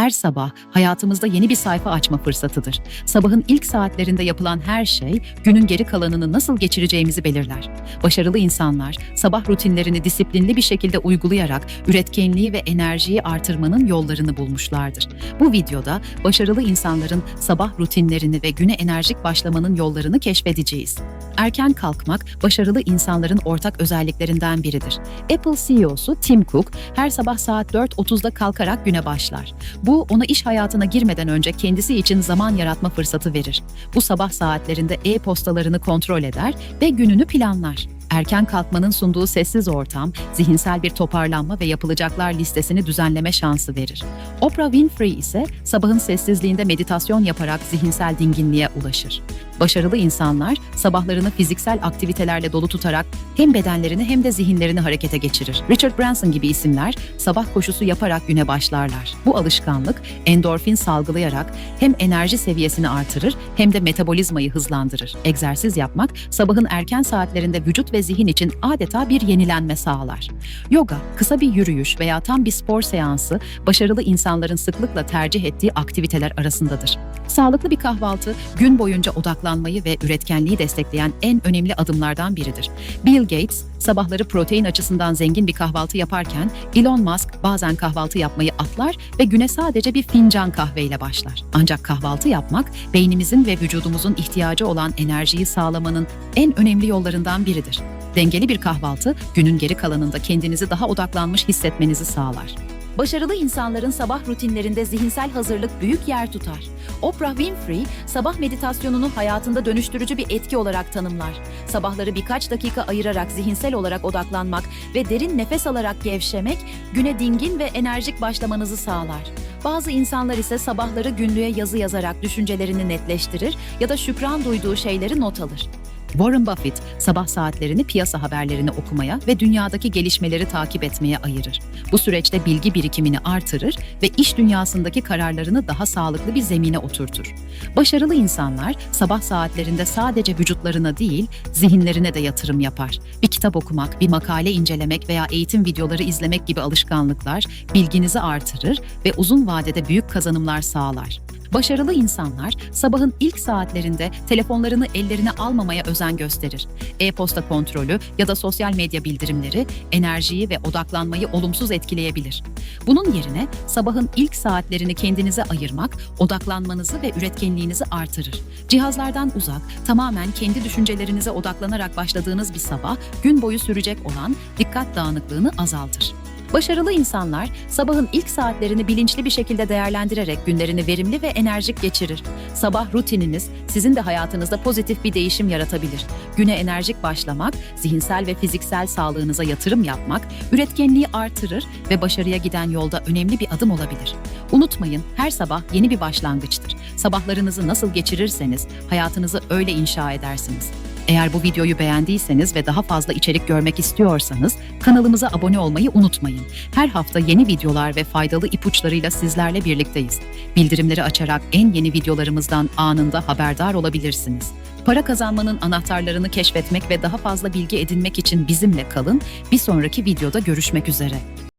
Her sabah hayatımızda yeni bir sayfa açma fırsatıdır. Sabahın ilk saatlerinde yapılan her şey günün geri kalanını nasıl geçireceğimizi belirler. Başarılı insanlar sabah rutinlerini disiplinli bir şekilde uygulayarak üretkenliği ve enerjiyi artırmanın yollarını bulmuşlardır. Bu videoda başarılı insanların sabah rutinlerini ve güne enerjik başlamanın yollarını keşfedeceğiz. Erken kalkmak başarılı insanların ortak özelliklerinden biridir. Apple CEO'su Tim Cook her sabah saat 4.30'da kalkarak güne başlar. Bu ona iş hayatına girmeden önce kendisi için zaman yaratma fırsatı verir. Bu sabah saatlerinde e-postalarını kontrol eder ve gününü planlar. Erken kalkmanın sunduğu sessiz ortam, zihinsel bir toparlanma ve yapılacaklar listesini düzenleme şansı verir. Oprah Winfrey ise sabahın sessizliğinde meditasyon yaparak zihinsel dinginliğe ulaşır. Başarılı insanlar sabahlarını fiziksel aktivitelerle dolu tutarak hem bedenlerini hem de zihinlerini harekete geçirir. Richard Branson gibi isimler sabah koşusu yaparak güne başlarlar. Bu alışkanlık endorfin salgılayarak hem enerji seviyesini artırır hem de metabolizmayı hızlandırır. Egzersiz yapmak sabahın erken saatlerinde vücut ve zihin için adeta bir yenilenme sağlar. Yoga, kısa bir yürüyüş veya tam bir spor seansı başarılı insanların sıklıkla tercih ettiği aktiviteler arasındadır. Sağlıklı bir kahvaltı gün boyunca odaklanmayı ve üretkenliği destekleyen en önemli adımlardan biridir. Bill Gates sabahları protein açısından zengin bir kahvaltı yaparken Elon Musk bazen kahvaltı yapmayı atlar ve güne sadece bir fincan kahveyle başlar. Ancak kahvaltı yapmak beynimizin ve vücudumuzun ihtiyacı olan enerjiyi sağlamanın en önemli yollarından biridir. Dengeli bir kahvaltı günün geri kalanında kendinizi daha odaklanmış hissetmenizi sağlar. Başarılı insanların sabah rutinlerinde zihinsel hazırlık büyük yer tutar. Oprah Winfrey, sabah meditasyonunu hayatında dönüştürücü bir etki olarak tanımlar. Sabahları birkaç dakika ayırarak zihinsel olarak odaklanmak ve derin nefes alarak gevşemek, güne dingin ve enerjik başlamanızı sağlar. Bazı insanlar ise sabahları günlüğe yazı yazarak düşüncelerini netleştirir ya da şükran duyduğu şeyleri not alır. Warren Buffett sabah saatlerini piyasa haberlerini okumaya ve dünyadaki gelişmeleri takip etmeye ayırır. Bu süreçte bilgi birikimini artırır ve iş dünyasındaki kararlarını daha sağlıklı bir zemine oturtur. Başarılı insanlar sabah saatlerinde sadece vücutlarına değil, zihinlerine de yatırım yapar. Bir kitap okumak, bir makale incelemek veya eğitim videoları izlemek gibi alışkanlıklar bilginizi artırır ve uzun vadede büyük kazanımlar sağlar. Başarılı insanlar sabahın ilk saatlerinde telefonlarını ellerine almamaya özen gösterir. E-posta kontrolü ya da sosyal medya bildirimleri enerjiyi ve odaklanmayı olumsuz etkileyebilir. Bunun yerine sabahın ilk saatlerini kendinize ayırmak odaklanmanızı ve üretkenliğinizi artırır. Cihazlardan uzak, tamamen kendi düşüncelerinize odaklanarak başladığınız bir sabah gün boyu sürecek olan dikkat dağınıklığını azaltır. Başarılı insanlar sabahın ilk saatlerini bilinçli bir şekilde değerlendirerek günlerini verimli ve enerjik geçirir. Sabah rutininiz sizin de hayatınızda pozitif bir değişim yaratabilir. Güne enerjik başlamak, zihinsel ve fiziksel sağlığınıza yatırım yapmak, üretkenliği artırır ve başarıya giden yolda önemli bir adım olabilir. Unutmayın, her sabah yeni bir başlangıçtır. Sabahlarınızı nasıl geçirirseniz hayatınızı öyle inşa edersiniz. Eğer bu videoyu beğendiyseniz ve daha fazla içerik görmek istiyorsanız kanalımıza abone olmayı unutmayın. Her hafta yeni videolar ve faydalı ipuçlarıyla sizlerle birlikteyiz. Bildirimleri açarak en yeni videolarımızdan anında haberdar olabilirsiniz. Para kazanmanın anahtarlarını keşfetmek ve daha fazla bilgi edinmek için bizimle kalın. Bir sonraki videoda görüşmek üzere.